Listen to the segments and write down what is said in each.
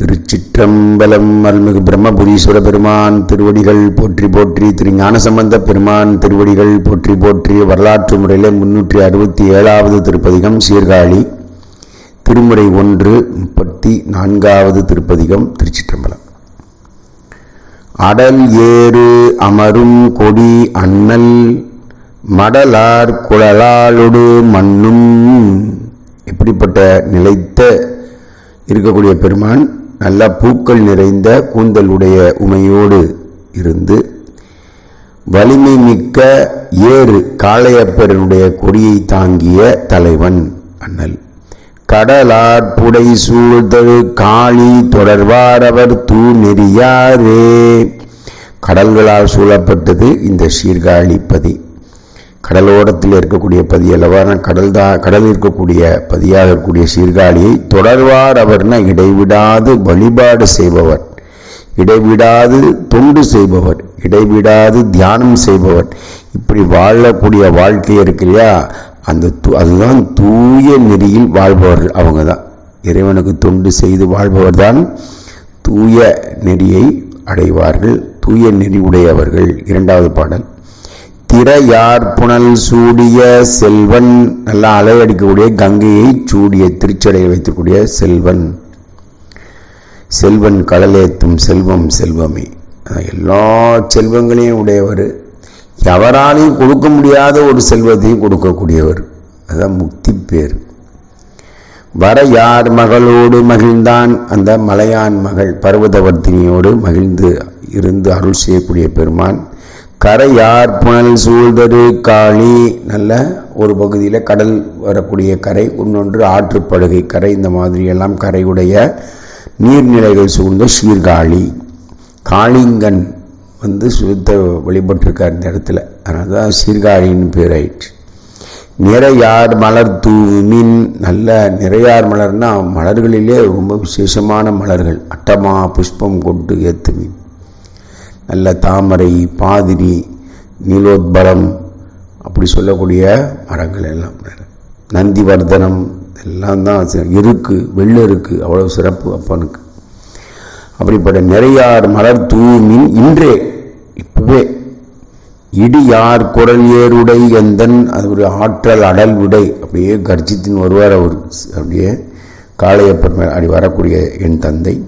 திருச்சிற்றம்பலம் அருள்மிகு பிரம்மபுரீஸ்வர பெருமான் திருவடிகள் போற்றி போற்றி திரு ஞானசம்பந்த பெருமான் திருவடிகள் போற்றி போற்றி வரலாற்று முறையில் முன்னூற்றி அறுபத்தி ஏழாவது திருப்பதிகம் சீர்காழி. திருமுறை ஒன்று முப்பத்தி நான்காவது திருப்பதிகம் திருச்சிற்றம்பலம். அடல் ஏறு அமரும் கொடி அண்ணல் மடலார் குழலாளொடு மண்ணும். இப்படிப்பட்ட நிலைத்த இருக்கக்கூடிய பெருமான் நல்ல பூக்கள் நிறைந்த கூந்தலுடைய உமையோடு இருந்து வலிமை மிக்க ஏறு காளையப்பரனுடைய கொடியை தாங்கிய தலைவன் அண்ணல். கடலாற்புடை புடை காளி தொடர்வார் அவர் தூ நெறியாரே கடல்களால் சூழப்பட்டது இந்த சீர்காழி பதி. கடலோரத்தில் இருக்கக்கூடிய பதி அல்லவான கடல் தான் கடல் இருக்கக்கூடிய பதியாக இருக்கக்கூடிய சீர்காழியை தொடர்வார் அவர்னா இடைவிடாது வழிபாடு செய்பவர். இடைவிடாது தொண்டு செய்பவர். இடைவிடாது தியானம் செய்பவர். இப்படி வாழக்கூடிய வாழ்க்கை இருக்கு இல்லையா? அந்த து- அதுதான் தூய நெறியில் வாழ்பவர்கள் அவங்க தான் இறைவனுக்கு தொண்டு செய்து வாழ்பவர் தான் தூய நெறியை அடைவார்கள். தூய நெறி உடையவர்கள். இரண்டாவது பாடல். திரையார் புனல் சூடிய செல்வன் நல்லா அலையடிக்கக்கூடிய கங்கையை சூடிய திருச்சடையில் வைத்திருக்கூடிய செல்வன். செல்வன் கடலேத்தும் செல்வம் செல்வமே. எல்லா செல்வங்களையும் உடையவர். எவராலையும் கொடுக்க முடியாத ஒரு செல்வத்தையும் கொடுக்கக்கூடியவர். அதுதான் முக்தி பேர். வர யார் மகளோடு மகிழ்ந்தான்? அந்த மலையான் மகள் பர்வதவர்த்தினியோடு மகிழ்ந்து இருந்து அருள் செய்யக்கூடிய பெருமான். கரையார் புனல் சூழ்தரு காளி. நல்ல ஒரு பகுதியில் கடல் வரக்கூடிய கரை இன்னொன்று ஆற்றுப்படுகை கரை. இந்த மாதிரியெல்லாம் கரையுடைய நீர்நிலைகள் சூழ்ந்த சீர்காழி. காளிங்கன் வந்து சுத்த வழிபட்டிருக்கார் இந்த இடத்துல. அதனால தான் சீர்காழின்னு பேர் ஆயிடுச்சு நிறையார் மலர் தூமின் நல்ல நிறையார் மலர்னா மலர்களிலே ரொம்ப விசேஷமான மலர்கள். அட்டமா புஷ்பம் கொண்டு ஏத்துமின் நல்ல தாமரை பாதிரி நீலோத்பலம் அப்படி சொல்லக்கூடிய மரங்கள் எல்லாம் நந்திவர்தனம் எல்லாம் தான் இருக்கு வெள்ள இருக்கு அவ்வளவு சிறப்பு அப்பனுக்கு. அப்படிப்பட்ட நிறையார் மலர் தூய்மின் இன்றே இப்பவே. இடியார் குரல் ஏருடை எந்தன் அது ஒரு ஆற்றல் அடல் உடை. அப்படியே கர்ஜித்தின் வருவார் அவர். அப்படியே காளையப்பர் மேல் அப்படி வரக்கூடிய என் தந்தை.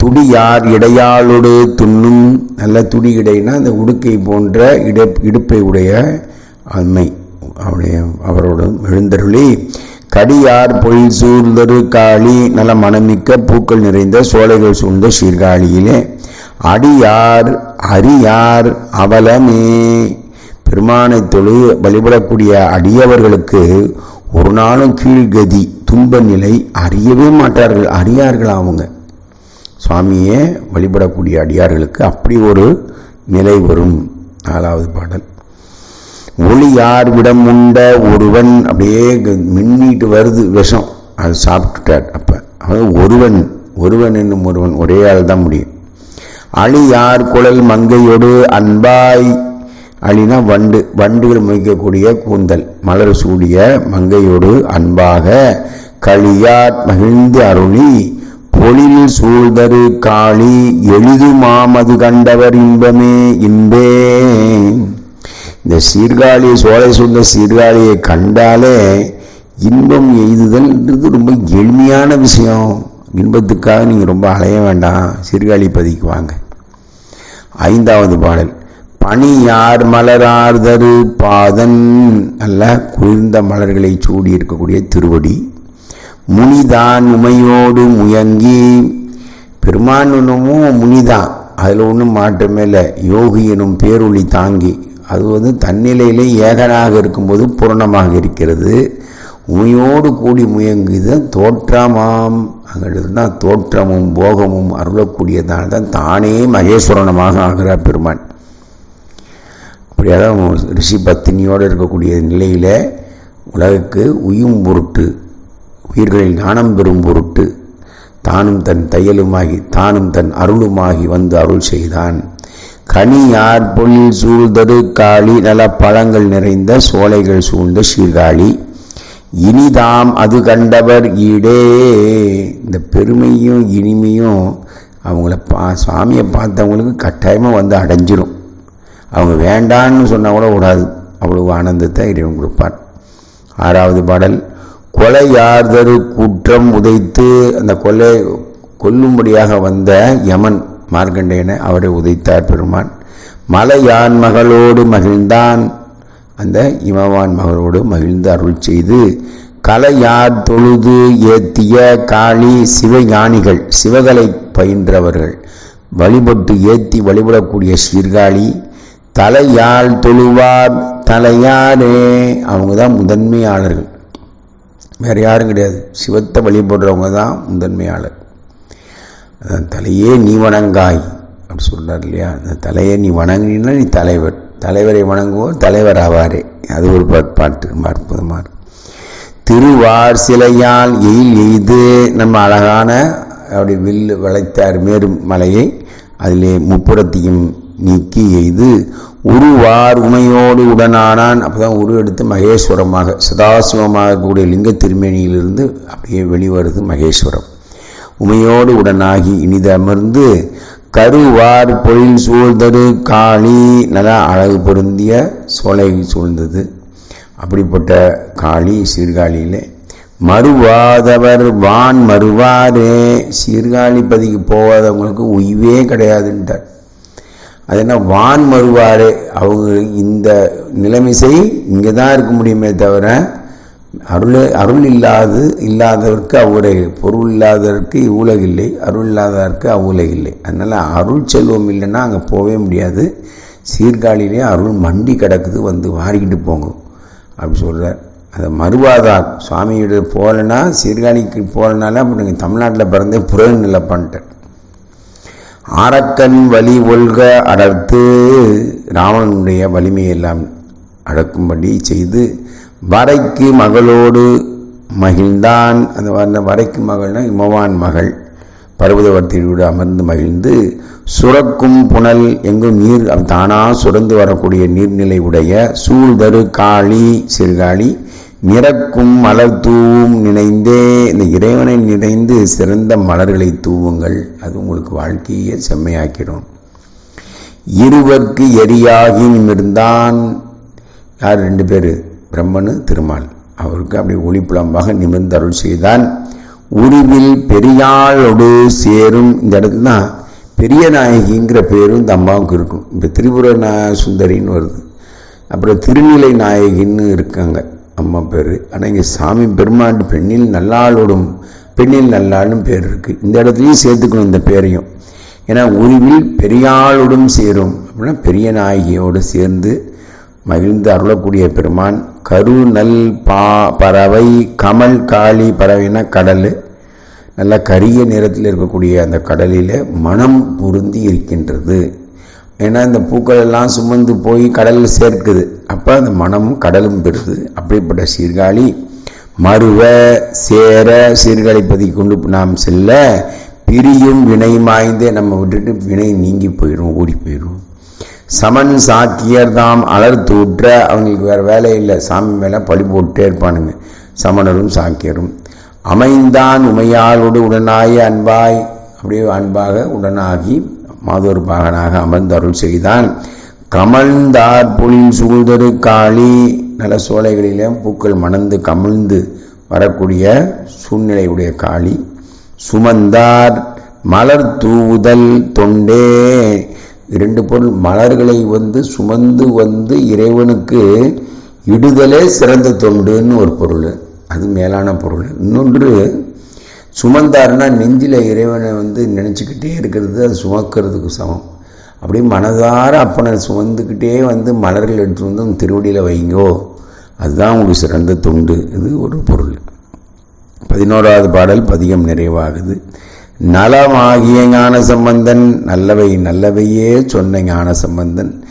துடியார் இடையாளோடு துண்ணும் நல்ல துடி இடைனா அந்த உடுக்கை போன்ற இட இடுப்பை உடைய அம்மை அவருடைய அவரோடு எழுந்தருளி கடியார் பொய் சூழ்ந்தரு காளி நல்ல மனமிக்க பூக்கள் நிறைந்த சோலைகள் சூழ்ந்த சீர்காழியிலே. அடியார் அரியார் அவலமே. பெருமானை தொழு வழிபடக்கூடிய அடியவர்களுக்கு ஒரு நாளும் கீழ்கதி துன்ப நிலை அறியவே மாட்டார்கள் அறியார்கள் அவங்க? சுவாமியே வழிபடக்கூடிய அடியார்களுக்கு அப்படி ஒரு நிலை வரும். நாலாவது பாடல். ஒளியார் விடம் உண்ட ஒருவன் அப்படியே மின்னிட்டு வருது விஷம். அது சாப்பிட்டுட்டார் அப்போ. அவன் ஒருவன் ஒருவன் என்னும் ஒருவன் ஒரே ஆள் தான் முடியும். அழியார் குழல் மங்கையோடு அன்பாய்? அழினா வண்டு வண்டுகள் மொய்க்கக்கூடிய கூந்தல். மலர் சூடிய மங்கையோடு அன்பாக. களியார் மகிழ்ந்து அருளி பொழில் சூழ்தரு காளி எளிது மாமது கண்டவர் இன்பமே இன்பே. இந்த சீர்காழி சோலை சூழ்ந்த சீர்காழியை கண்டாலே இன்பம் எய்துதல்ன்றது ரொம்ப எளிமையான விஷயம். இன்பத்துக்காக நீங்கள் ரொம்ப அலைய வேண்டாம். சீர்காழி பதிக்கு வாங்க. ஐந்தாவது பாடல். பனியார் மலரார்தரு பாதன். நல்ல குளிர்ந்த மலர்களை சூடி இருக்கக்கூடிய திருவடி. முனிதான் உமையோடு முயங்கி. பெருமான் ஒன்றுமும் முனிதான். அதில் ஒன்றும் மாற்றமே இல்லை. யோகி எனும் பேரொளி தாங்கி. அது வந்து தன்னிலையிலே ஏகனாக இருக்கும்போது பூரணமாக இருக்கிறது. உமையோடு கூடி முயங்குது. தோற்றமாம். அங்கிட்டு தான் தோற்றமும் போகமும் அருளக்கூடியதால் தான் தானே மகேஸ்வரனமாக ஆகிறார் பெருமான். அப்படியாக ரிஷி பத்தினியோடு இருக்கக்கூடிய நிலையில் உலகுக்கு உயும் பொருட்டு உயிர்களில் ஞானம் பெறும் பொருட்டு தானும் தன் தையலுமாகி தானும் தன் அருளுமாகி வந்து அருள் செய்தான். கனியார் பொழில் சூழ்ந்தது காளி நல பழங்கள் நிறைந்த சோலைகள் சூழ்ந்த சீர்காழி. இனிதாம் அது கண்டவர் ஈடே. இந்த பெருமையும் இனிமையும் அவங்கள பா சாமியை பார்த்தவங்களுக்கு கட்டாயமாக வந்து அடைஞ்சிரும். அவங்க வேண்டான்னு சொன்னால் கூட விடாது. அவ்வளவு ஆனந்தத்தை இறைவன் கொடுப்பார். ஆறாவது பாடல் கொலையார்தரு குற்றம் உதைத்து அந்த கொலை கொல்லும்படியாக வந்த யமன் மார்க்கண்டேயனை அவரை உதைத்தார் பெருமான். மலையான் மகளோடு மகிழ்ந்தான். அந்த இமவான் மகளோடு மகிழ்ந்து அருள் செய்து கலையார் தொழுது ஏத்திய காளி சிவஞானிகள் சிவகலை பயின்றவர்கள். வழிபட்டு ஏத்தி வழிபடக்கூடிய சீர்காழி தலையால் தொழுவார் தலையாரே அவங்க தான் முதன்மையாளர்கள். வேறு யாரும் கிடையாது. சிவத்தை வழிபடுறவங்க தான் முதன்மையாளர். அதான் தலையே நீ வணங்காய் அப்படி சொல்கிறார் இல்லையா? அந்த தலையை நீ வணங்கினா நீ தலைவர். தலைவரை வணங்குவோர் தலைவர் ஆவாரே. அது ஒரு பாட்டு பாட்டு அற்புதமாக இருக்கும். திருவார் சிலையால் எயில் எய்து நம்ம அழகான அப்படி வில்லு வளைத்தார் மேரும் மலையை அதிலே முப்புறத்தையும் நீக்கி எய்து உருவார் உமையோடு உடனானான். அப்போதான் உரு எடுத்து மகேஸ்வரமாக சதாசிவமாக கூடிய லிங்க திருமேனியிலிருந்து அப்படியே வெளிவருது மகேஸ்வரம். உமையோடு உடனாகி இனிதமர்ந்து கருவார் பொழில் சூழ்ந்தது காளி நல்லா அழகு பொருந்திய சோலை சூழ்ந்தது. அப்படிப்பட்ட காளி சீர்காழியிலே மறுவாதவர் வான் மறுவாரே சீர்காழி பதிக்கு போகாதவங்களுக்கு உய்வே கிடையாதுன்ட்டார் அது என்ன வான் மறுவாறு அவங்க இந்த நிலைமிசை இங்கே தான் இருக்க முடியுமே தவிர அருள் அருள் இல்லாது இல்லாதவருக்கு அவ்வுரை பொருள் இல்லாதவருக்கு இவ்வுலகில்லை அருள் இல்லாதவருக்கு அவ்வுலகில்லை அதனால் அருள் செல்வம் இல்லைன்னா அங்கே போகவே முடியாது. சீர்காழியிலே அருள் மண்டி கிடக்குது வந்து வாரிக்கிட்டு போங்க. அப்படி சொல்கிறார் அதை மறுவாதார் சுவாமியோட போகலைன்னா சீர்காழிக்கு போகலனால அப்போ நீங்கள் தமிழ்நாட்டில் பிறந்தே புறன் பண்ணிட்டேன். ஆரக்கன் வலி ஒல்க அடர்த்து ராவணனுடைய வலிமையெல்லாம் அடக்கும்படி செய்து வரைக்கு மகளோடு மகிழ்ந்தான். அந்த அந்த வரைக்கு மகள்னா இமவான் மகள். பர்வதவர்த்தியோடு அமர்ந்து மகிழ்ந்து சுரக்கும் புனல் எங்கும் நீர் தானா சுரந்து வரக்கூடிய நீர்நிலை உடைய சூழ்தரு காளி சிறுகாளி நிறக்கும் மலர் தூவும் நினைந்தே. இந்த இறைவனை நினைந்து சிறந்த மலர்களை தூவுங்கள். அது உங்களுக்கு வாழ்க்கையை செம்மையாக்கிடும். இருவர்க்கு எரியாகி நிமிர்ந்தான். யார்? ரெண்டு பேர். பிரம்மனு திருமால். அவருக்கு அப்படி ஒளிப்புலம்பாக நிமிர்ந்து அருள் செய்தான். உருவில் பெரியாளோடு சேரும். இந்த இடத்துல தான் பெரிய நாயகிங்கிற பேரும் இந்த அம்மாவுக்கு இருக்கும். இப்போ திரிபுர சுந்தரின்னு வருது. அப்புறம் திருநிலை நாயகின்னு இருக்காங்க. அம்மா பேர். ஆனால் இங்கே சாமி பெருமாள் பெண்ணில் நல்லாளோடும் பெண்ணில் நல்லாளும் பேர் இருக்குது இந்த இடத்துலையும் சேர்த்துக்கணும் இந்த பேரையும். ஏன்னா உருவில் பெரியாளுடன் சேரும். அப்படின்னா பெரிய நாயகியோடு சேர்ந்து மகிழ்ந்து அருளக்கூடிய பெருமான். கரு நல் பா பறவை கமல் காளி பறவைனா கடல். நல்ல கரிய நிறத்தில் இருக்கக்கூடிய அந்த கடலில் மனம் பொருந்தி இருக்கின்றது. ஏன்னா இந்த பூக்கள் எல்லாம் சுமந்து போய் கடலில் சேர்க்குது. அப்போ அந்த மனமும் கடலும் பெறுது. அப்படிப்பட்ட சீர்காழி மறுவ சேர சீர்காழி பதி கொண்டு நாம் செல்ல பிரியும் வினை மாய்ந்தே நம்ம விட்டுட்டு வினை நீங்கி போயிடும் ஓடி போயிடும் சமன் சாக்கியர் தாம் அலர்த்து தூற்ற அவங்களுக்கு வேற வேலை இல்லை. சாமி மேலே பழி போட்டே இருப்பானுங்க. சமணரும் சாக்கியரும். அமைந்தான் உமையாளோடு உடனாய அன்பாய். அப்படியே அன்பாக உடனாகி மாதோர் பாகனாக அமர்ந்து அருள் செய்தான். கமழ்ந்தார் பொழில் சூழ்தரு காளி. நல்ல சோலைகளிலே பூக்கள் மணந்து கமிழ்ந்து வரக்கூடிய சூழ்நிலையுடைய காளி. சுமந்தார் மலர் தூவுதல் தொண்டே. இரண்டு பொருள் மலர்களை வந்து சுமந்து வந்து இறைவனுக்கு இடுதலே சிறந்த தொண்டுன்னு ஒரு பொருள். அது மேலான பொருள். இன்னொன்று சுமந்தார்னா நெஞ்சில் இறைவனை வந்து நினச்சிக்கிட்டே இருக்கிறது அது சுமக்கிறதுக்கு சமம். அப்படியே மனதார அப்பனை சுமந்துக்கிட்டே வந்து மலர்கள் எடுத்து வந்து உன் திருவடியில் வைங்கோ. அதுதான் உங்களுக்கு சிறந்த தொண்டு. இது ஒரு பொருள். பதினோராவது பாடல் பதிகம் நிறைவாகுது. நலமாகிய ஞான சம்பந்தன் நல்லவை நல்லவையே சொன்ன ஞான சம்பந்தன்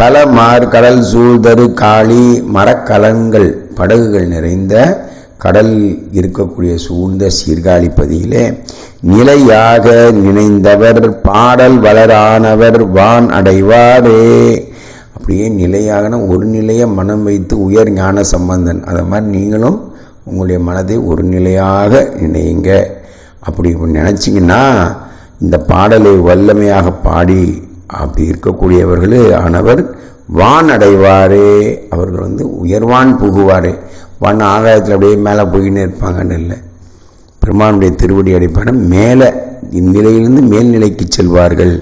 கலமார் கடல் சூழ்தரு காளி மரக்கலன்கள் படகுகள் நிறைந்த கடல் இருக்கக்கூடிய சூழ்ந்த சீர்காழிப்பதியிலே நிலையாக நினைந்தவர் பாடல் வளரானவர் வான் அடைவாரே. அப்படியே நிலையாகன ஒரு நிலையை மனம் வைத்து உயர் ஞான சம்பந்தன். அதை மாதிரி நீங்களும் உங்களுடைய மனதை ஒரு நிலையாக நினையுங்க. அப்படி நினச்சிங்கன்னா இந்த பாடலை வல்லமையாக பாடி அப்படி இருக்கக்கூடியவர்களே ஆனவர் வான் அடைவாரே. அவர்கள் வந்து உயர்வான் புகுவாரே. வான் ஆகாயத்தில் அப்படியே மேலே போயின்னு இருப்பாங்கன்னு இல்லை. பெருமானுடைய திருவடி அடிப்பான மேலே இந்நிலையிலிருந்து மேல்நிலைக்கு செல்வார்கள்.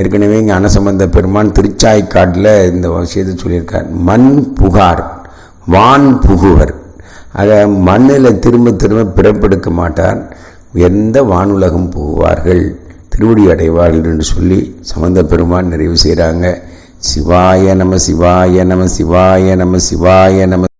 ஏற்கனவே இங்கே அனசம்பந்த பெருமான் திருச்சாய்க்காட்டில் இந்த விஷயத்தை சொல்லியிருக்கார். மண் புகார் வான் புகுவர். ஆக மண்ணில் திரும்ப திரும்ப பிறப்பெடுக்க மாட்டார். உயர்ந்த வானுலகம் புகுவார்கள்? திருவடி அடைவார்கள் என்று சொல்லி சம்பந்த பெருமான் நிறைவு செய்கிறாங்க. சிவாய நம சிவாய நம சிவாய நம சிவாய நம